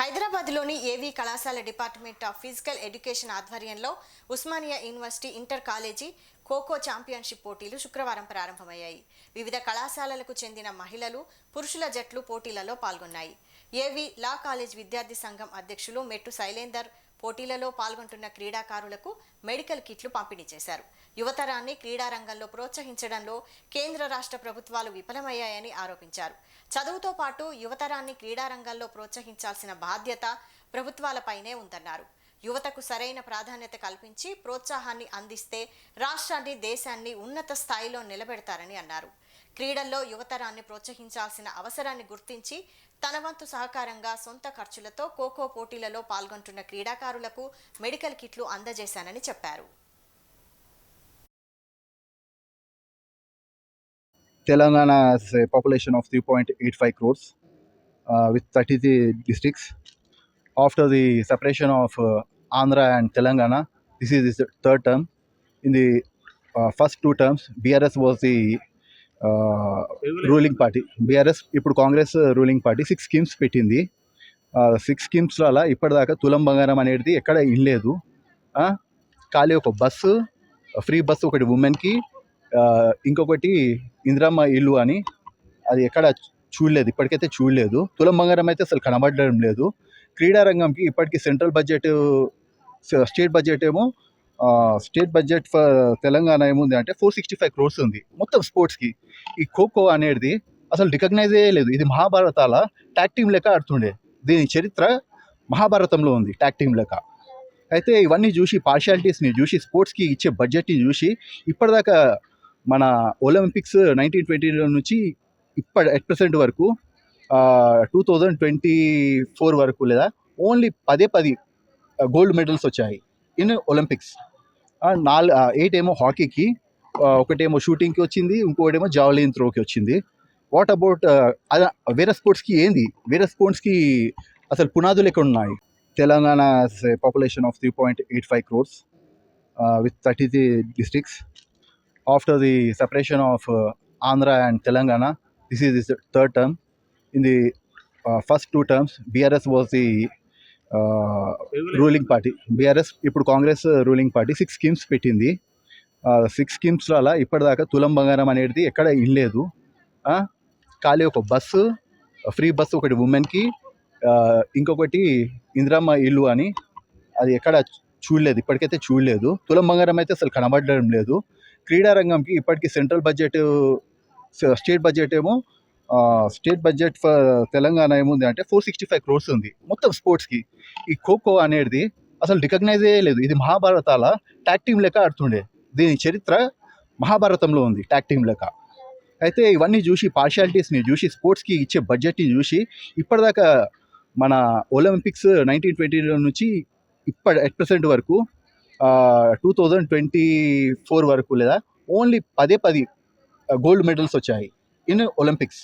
హైదరాబాద్లోని ఏవీ కళాశాల డిపార్ట్మెంట్ ఆఫ్ ఫిజికల్ ఎడ్యుకేషన్ ఆధ్వర్యంలో Osmania university inter college kho kho championship పోటీలు శుక్రవారం ప్రారంభమయ్యాయి. వివిధ కళాశాలలకు చెందిన మహిళలు పురుషుల జట్లు పోటీలలో పాల్గొన్నాయి. ఏవీ లా కాలేజ్ విద్యార్థి సంఘం అధ్యక్షులు మెట్టు శైలేందర్ పోటీలలో పాల్గొంటున్న క్రీడాకారులకు మెడికల్ కిట్లు పంపిణీ చేశారు. యువతరాన్ని క్రీడా రంగంలో ప్రోత్సహించడంలో కేంద్ర రాష్ట్ర ప్రభుత్వాలు విఫలమయ్యాయని ఆరోపించారు. చదువుతో పాటు యువతరాన్ని క్రీడా రంగంలో ప్రోత్సహించాల్సిన బాధ్యత ప్రభుత్వాలపైనే ఉందన్నారు. యువతకు సరైన ప్రాధాన్యత కల్పించి ప్రోత్సాహాన్ని అందిస్తే రాష్ట్రాన్ని దేశాన్ని ఉన్నత స్థాయిలో నిలబెడతారని అన్నారు. క్రీడల్లో యువతరాన్ని ప్రోత్సహించాల్సిన అవసరాన్ని గుర్తించి తన వంతు సహకారంగా సొంత ఖర్చులతో ఖోఖో పోటీలలో పాల్గొంటున్న క్రీడాకారులకు మెడికల్ కిట్లు అందజేశానని చెప్పారు. Telangana population of three point eight five crores with thirty three districts. After the separation of Andhra and Telangana this is the third term. In the first two terms BRS was the ruling party BRS ఇప్పుడు Congress ruling party six schemes పెట్టింది. సిక్స్ స్కీమ్స్లలో ఇప్పటిదాకా తులం బంగారం అనేది ఎక్కడ ఇల్లేదు ఖాళీ ఒక బస్సు ఫ్రీ బస్సు ఒకటి ఉమెన్కి ఇంకొకటి ఇందిరమ్మ ఇల్లు అని. అది ఎక్కడ చూడలేదు ఇప్పటికైతే చూడలేదు. తులం బంగారం అయితే అసలు కనబడడం లేదు. క్రీడా రంగంకి ఇప్పటికీ సెంట్రల్ బడ్జెట్ స్టేట్ బడ్జెట్ ఏమో స్టేట్ బడ్జెట్ ఫర్ తెలంగాణ ఏముంది అంటే ఫోర్ సిక్స్టీ ఫైవ్ క్రోర్స్ ఉంది. మొత్తం స్పోర్ట్స్కి ఈ ఖోఖో అనేది అసలు రికగ్నైజ్ లేదు. ఇది మహాభారతాల ట్యాక్ టీమ్ లెక్క ఆడుతుండే. దీని చరిత్ర మహాభారతంలో ఉంది ట్యాక్ టీమ్ లెక్క. అయితే ఇవన్నీ చూసి పార్షియాలిటీస్ని చూసి స్పోర్ట్స్కి ఇచ్చే బడ్జెట్ని చూసి ఇప్పటిదాకా మన ఒలింపిక్స్ నైన్టీన్ ట్వంటీ నుంచి ఇప్పటి ఎట్ ప్రెసెంట్ వరకు టూ థౌజండ్ ట్వంటీ ఫోర్ వరకు లేదా ఓన్లీ పదే పది గోల్డ్ మెడల్స్ వచ్చాయి ఇన్ ఒలింపిక్స్ నాలుగు ఎయిట్ ఏమో హాకీకి ఒకటేమో షూటింగ్కి వచ్చింది ఇంకోటేమో జావలిన్ త్రోకి వచ్చింది. వాట్ అబౌట్ వేరే స్పోర్ట్స్కి ఏంది? వేరే స్పోర్ట్స్కి అసలు పునాదులు ఎక్కడ ఉన్నాయి Telangana population of three point eight five crores with thirty three districts. After the separation of Andhra and Telangana this is this third term. In the first two terms BRS was the ruling party BRS ఇప్పుడు Congress ruling party six schemes పెట్టింది. సిక్స్ స్కీమ్స్లలో ఇప్పటిదాకా తులం బంగారం అనేది ఎక్కడ ఇల్లేదు ఖాళీ ఒక బస్సు ఫ్రీ బస్సు ఒకటి ఉమెన్కి ఇంకొకటి ఇందిరమ్మ ఇల్లు అని. అది ఎక్కడ చూడలేదు ఇప్పటికైతే చూడలేదు. తులం బంగారం అయితే అసలు కనబడడం లేదు. క్రీడా రంగంకి ఇప్పటికీ సెంట్రల్ బడ్జెట్ స్టేట్ బడ్జెట్ ఏమో స్టేట్ బడ్జెట్ ఫర్ తెలంగాణ ఏముంది అంటే ఫోర్ సిక్స్టీ ఫైవ్ క్రోర్స్ ఉంది. మొత్తం స్పోర్ట్స్కి ఈ ఖోఖో అనేది అసలు రికగ్నైజ్ లేదు. ఇది మహాభారతాల ట్యాక్ టీమ్ లెక్క ఆడుతుండే. దీని చరిత్ర మహాభారతంలో ఉంది ట్యాక్ టీమ్ లెక్క. అయితే ఇవన్నీ చూసి పార్షియాలిటీస్ని చూసి స్పోర్ట్స్కి ఇచ్చే బడ్జెట్ని చూసి ఇప్పటిదాకా మన ఒలింపిక్స్ నైన్టీన్ ట్వంటీ నుంచి ఇప్పటి ఎట్ ప్రెసెంట్ వరకు టూ థౌజండ్ ట్వంటీ ఫోర్ వరకు లేదా ఓన్లీ పదే పది గోల్డ్ మెడల్స్ వచ్చాయి ఇన్ ఒలింపిక్స్